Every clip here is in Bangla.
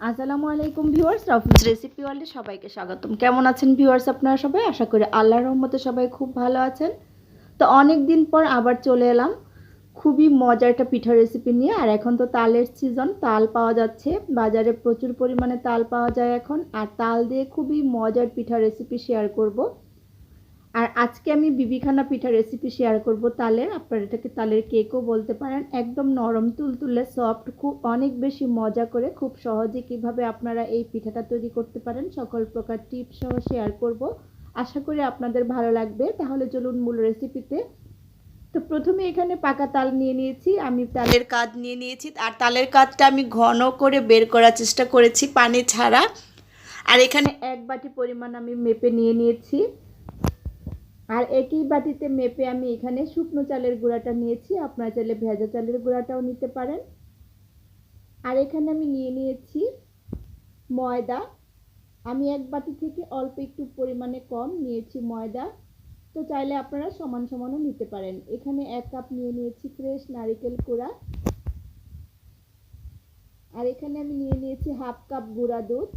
আসসালামু আলাইকুম ভিউয়ার্স রফিস রেসিপি ওয়ার্ল্ডে সবাইকে স্বাগতম। কেমন আছেন ভিউয়ার্স আপনারা সবাই? আশা করি আল্লাহর রহমতে সবাই খুব ভালো আছেন। তো অনেক দিন পর আবার চলে এলাম। খুবই মজার একটা পিঠা রেসিপি নিয়ে। আর এখন তো তালের সিজন তাল পাওয়া যাচ্ছে। বাজারে প্রচুর পরিমাণে তাল পাওয়া যায় এখন। আর তাল দিয়ে খুবই মজার পিঠা রেসিপি শেয়ার করব। আর আজকে আমি বিবিখানা পিঠা রেসিপি শেয়ার করব তালের। আপনারা এটাকে তালের কেকও বলতে পারেন। একদম নরম, তুলতুলে সফট খুব অনেক বেশি মজা করে, খুব সহজে কীভাবে আপনারা এই পিঠাটা তৈরি করতে পারেন, সকল প্রকার টিপস সহ শেয়ার করব। আশা করি আপনাদের ভালো লাগবে। তাহলে চলুন মূল রেসিপিতে তো। প্রথমে এখানে পাকা তাল নিয়ে নিয়েছি। আমি তালের কাজ নিয়ে নিয়েছি। আর তালের কাজটা আমি ঘন করে বের করার চেষ্টা করেছি পানি ছাড়া। আর এখানে এক বাটি পরিমাণ আমি মেপে নিয়ে নিয়েছি। আর একই বাটিতে মেপে আমি এখানে শুকনো চালের গুঁড়াটা নিয়েছি। আপনারা চাইলে ভেজা চালের গুঁড়াটাও নিতে পারেন। আর এখানে আমি নিয়ে নিয়েছি ময়দা। আমি এক বাটি থেকে অল্প একটু পরিমাণে কম নিয়েছি ময়দা। তো চাইলে আপনারা সমান সমানও নিতে পারেন। এখানে এক কাপ নিয়ে নিয়েছি ফ্রেশ নারিকেল কোড়া আর এখানে আমি নিয়ে নিয়েছি হাফ কাপ গুঁড়া দুধ।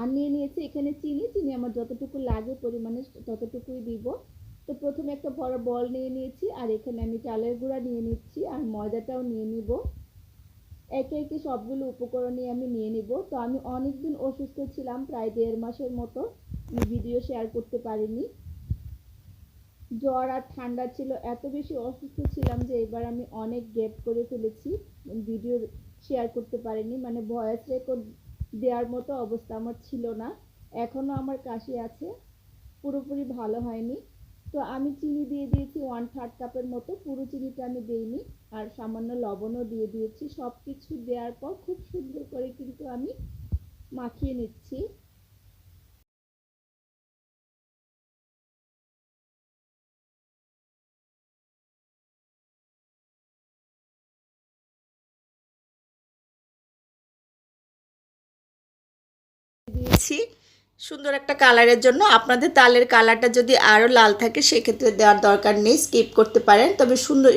আর নিয়ে নিয়েছি, এখানে চিনি চিনি আমার যতটুকু লাগে পরিমাণে ততটুকুই দিব। তো প্রথমে একটা বড় বল নিয়ে নিয়েছি, আর এখানে আমি চালের গুঁড়া নিয়ে নিচ্ছি আর ময়দাটাও নিয়ে নিব। একে একে সবগুলো উপকরণই আমি নিয়ে নিব। তো আমি অনেক দিন অসুস্থ ছিলাম, প্রায় দেড় মাসের মতো। আমি ভিডিও শেয়ার করতে পারিনি। জ্বর আর ঠান্ডা ছিল, এত বেশি অসুস্থ ছিলাম যে এবার আমি অনেক গ্যাপ করে ফেলেছি। ভিডিও শেয়ার করতে পারিনি মানে ভয়েস রেকর্ড দেওয়ার মতো অবস্থা আমার ছিল না। এখনও আমার কাশি আছে। পুরোপুরি ভালো হয়নি। তো আমি চিনি দিয়ে দিয়েছি ওয়ান থার্ড কাপের মতো। পুরো চিনিটা আমি দিইনি। আর সামান্য লবণও দিয়ে দিয়েছি। সব কিছু দেওয়ার পর খুব সুন্দর করে কিন্তু আমি মাখিয়ে নিচ্ছি। দিয়েছি। সুন্দর একটা কালারের জন্য। আপনাদের তালের কালারটা যদি আরও লাল থাকে, সেক্ষেত্রে দেওয়ার দরকার নেই স্কিপ করতে পারেন। তবে সুন্দর,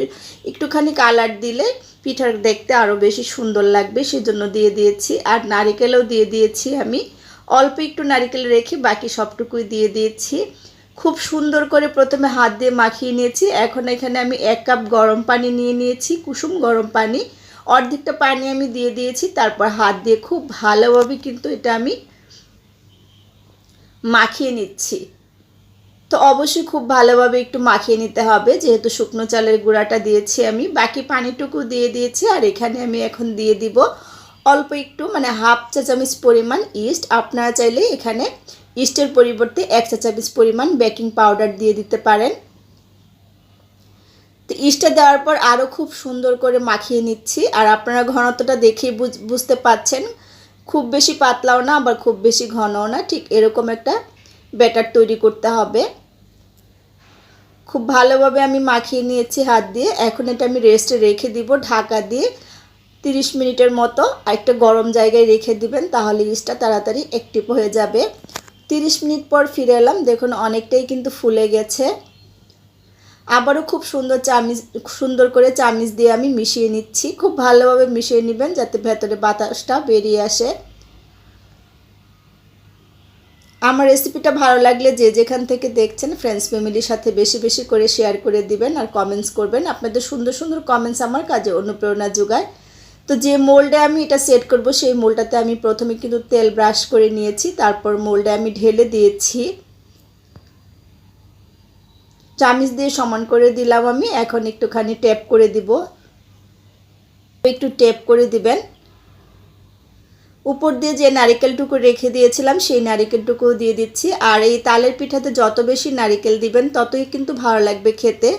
একটুখানি কালার দিলে পিঠার দেখতে আরও বেশি সুন্দর লাগবে, সেজন্য দিয়ে দিয়েছি। আর নারিকেলও দিয়ে দিয়েছি আমি। অল্প একটু নারিকেল রেখে বাকি সবটুকুই দিয়ে দিয়েছি। খুব সুন্দর করে প্রথমে হাত দিয়ে মাখিয়ে নিয়েছি। এখন এখানে আমি এক কাপ গরম পানি নিয়ে নিয়েছি, কুসুম গরম পানি। অর্ধেকটা পানি আমি দিয়ে দিয়েছি, তারপর হাত দিয়ে খুব ভালোভাবে কিন্তু এটা আমি মাখিয়ে নিচ্ছি। তো অবশ্যই খুব ভালোভাবে একটু মাখিয়ে নিতে হবে, যেহেতু শুকনো চালের গুঁড়াটা দিয়েছি আমি। বাকি পানিটুকু দিয়ে দিয়েছি, আর এখানে আমি এখন দিয়ে দিব অল্প একটু মানে হাফ চা চামচ পরিমাণ ইস্ট। আপনারা চাইলে এখানে ইস্টের পরিবর্তে এক চা চামচ পরিমাণ বেকিং পাউডার দিয়ে দিতে পারেন। তো ইস্টটা দেওয়ার পর আরও খুব সুন্দর করে মাখিয়ে নিচ্ছি, আর আপনারা ঘনত্বটা দেখেই বুঝতে পাচ্ছেন। খুব বেশি পাতলাও না, আবার খুব বেশি ঘনও না, ঠিক এরকম একটা ব্যাটার তৈরি করতে হবে। খুব ভালোভাবে আমি মাখিয়ে নিয়েছি হাত দিয়ে। এখন এটা আমি রেস্টে রেখে দিব ঢাকা দিয়ে। তিরিশ মিনিটের মতো একটা গরম জায়গায় রেখে দিবেন, তাহলে ইস্টটা তাড়াতাড়ি অ্যাক্টিভ হয়ে যাবে। তিরিশ মিনিট পর ফিরে এলাম, দেখুন অনেকটাই কিন্তু ফুলে গেছে। আবারও খুব সুন্দর চামিচ সুন্দর করে চামিচ দিয়ে আমি মিশিয়ে নিচ্ছি। খুব ভালোভাবে মিশিয়ে নেবেন যাতে ভেতরে বাতাসটা বেরিয়ে আসে। আমার রেসিপিটা ভালো লাগলে যে যেখান থেকে দেখছেন ফ্রেন্ডস ফ্যামিলির সাথে বেশি বেশি করে শেয়ার করে দিবেন আর কমেন্টস করবেন। আপনাদের সুন্দর সুন্দর কমেন্টস আমার কাজে অনুপ্রেরণা যোগায়। তো যে মোল্ডে আমি এটা সেট করব, সেই মোল্ডটাতে আমি প্রথমে কিন্তু তেল ব্রাশ করে নিয়েছি, তারপর মোল্ডে আমি ঢেলে দিয়েছি। চামিচ দিয়ে সমান করে দিলাম আমি। এখন একটুখানি ট্যাপ করে দিব। একটু ট্যাপ করে দিবেন। উপর দিয়ে যে নারিকেলটুকু রেখে দিয়েছিলাম, সেই নারিকেলটুকুও দিয়ে দিচ্ছি। আর এই তালের পিঠাতে যত বেশি নারিকেল দিবেন, ততই কিন্তু ভালো লাগবে খেতে।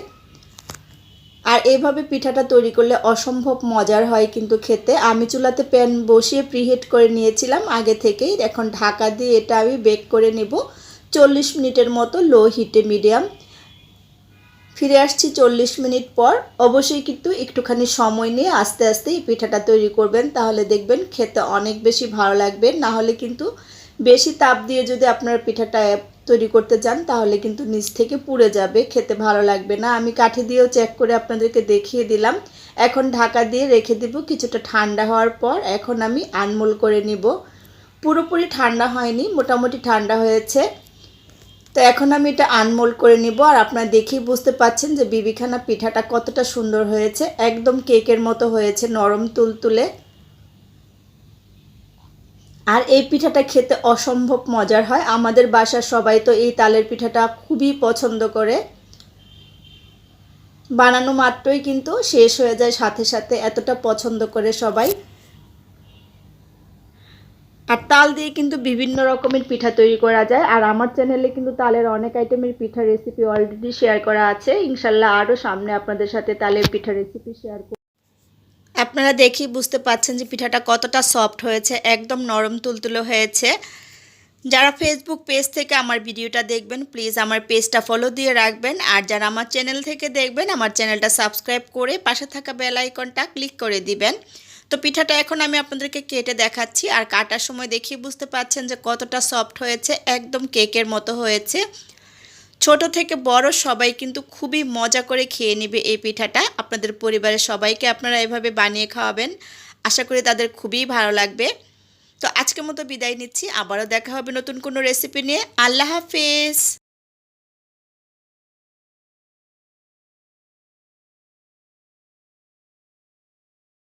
আর এইভাবে পিঠাটা তৈরি করলে অসম্ভব মজার হয় কিন্তু খেতে। আমি চুলাতে প্যান বসিয়ে প্রিহিট করে নিয়েছিলাম আগে থেকেই। এখন ঢাকা দিয়ে এটা আমি বেক করে নেব। চল্লিশ মিনিটের মতো লো হিটে মিডিয়াম ফিরে আসছি চল্লিশ মিনিট পর। অবশ্যই কিন্তু একটুখানি সময় নিয়ে আস্তে আস্তে এই পিঠাটা তৈরি করবেন, তাহলে দেখবেন খেতে অনেক বেশি ভালো লাগবে। না হলে কিন্তু বেশি তাপ দিয়ে যদি আপনার পিঠাটা তৈরি করতে চান, তাহলে কিন্তু নিচ থেকে পুড়ে যাবে, খেতে ভালো লাগবে না। আমি কাঠি দিয়েও চেক করে আপনাদেরকে দেখিয়ে দিলাম। এখন ঢাকা দিয়ে রেখে দিব, কিছুটা ঠান্ডা হওয়ার পর এখন আমি আনমোল করে নিব। পুরোপুরি ঠান্ডা হয়নি, মোটামুটি ঠান্ডা হয়েছে। তো এখন আমি এটা আনমোল করে নিব আর আপনারা দেখেই বুঝতে পাচ্ছেন যে বিবিখানা পিঠাটা কতটা সুন্দর হয়েছে। একদম কেকের মতো হয়েছে, নরম তুলতুলে। আর এই পিঠাটা খেতে অসম্ভব মজার হয়। আমাদের বাসার সবাই তো এই তালের পিঠাটা খুবই পছন্দ করে। বানানো মাত্রই কিন্তু শেষ হয়ে যায় সাথে সাথে, এতটা পছন্দ করে সবাই। আর তাল দিয়ে কিন্তু বিভিন্ন রকমের পিঠা তৈরি করা যায়। আর আমার চ্যানেলে কিন্তু তালের অনেক আইটেমের পিঠা রেসিপি অলরেডি শেয়ার করা আছে। ইনশাল্লাহ আরও সামনে আপনাদের সাথে তালের পিঠা রেসিপি শেয়ার করব। আপনারা দেখি বুঝতে পাচ্ছেন যে পিঠাটা কতটা সফট হয়েছে, একদম নরম তুলতুলো হয়েছে। যারা ফেসবুক পেজ থেকে আমার ভিডিওটা দেখবেন প্লিজ আমার পেজটা ফলো দিয়ে রাখবেন। আর যারা আমার চ্যানেল থেকে দেখবেন, আমার চ্যানেলটা সাবস্ক্রাইব করে পাশে থাকা বেল আইকনটা ক্লিক করে দিবেন। তো পিঠাটা এখন আমি আপনাদেরকে কেটে দেখাচ্ছি আর কাটার সময় দেখিয়ে বুঝতে পাচ্ছেন যে কতটা সফট হয়েছে, একদম কেকের মতো হয়েছে। ছোট থেকে বড় সবাই কিন্তু খুবই মজা করে খেয়ে নেবে এই পিঠাটা। আপনাদের পরিবারের সবাইকে আপনারা এভাবে বানিয়ে খাওয়াবেন। আশা করি তাদের খুবই ভালো লাগবে। তো আজকের মতো বিদায় নিচ্ছি। আবারও দেখা হবে নতুন কোনো রেসিপি নিয়ে। আল্লাহ হাফেজ!